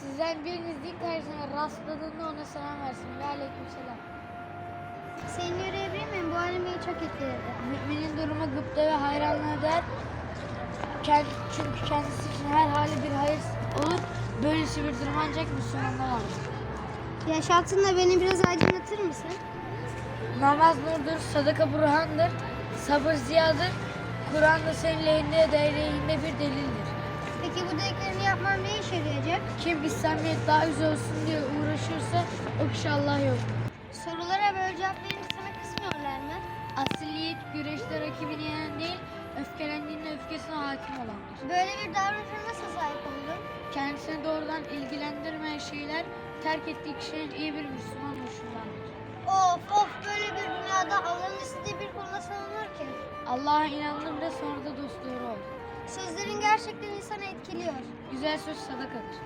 Sizden biriniz din kardeşine rastladığında ona selam versin. Ve aleyküm selam. Seni görebilir miyim? Bu halim beni çok etkiledi. Müminin durumu gıpta ve hayranlığa der. Kend- Çünkü kendisi için her hali bir hayır olur. Böylesi bir durum ancak Müslümanda vardır. Yaşantınla beni biraz aydınlatır mısın? Namaz nurdur, sadaka burhandır, sabır ziyadır. Kur'an da senin lehinde de aleyhinde bir delildir. Peki bu dediklerini yapmam ne işe yarayacak? Kim İslamiyet daha güzel olsun diye uğraşırsa o kişi Allah yok. Sorulara böyle cevap verince sana kısmıyorlar mı? Asiliyet güreşte rakibini yenen değil, öfkelendiğinde öfkesine hakim olandır. Böyle bir davranışa nasıl sahip oldun? Kendisini doğrudan ilgilendirmeyen şeyler terk ettiği kişinin iyi bir Müslüman oluşundandır. Of of böyle bir dünyada Allah'ın istediği bir konuda savunur ki. Allah'a inandım da sonra da dost doğru ol. Sözlerin gerçekten insanı etkiliyor. Güzel söz sadakadır.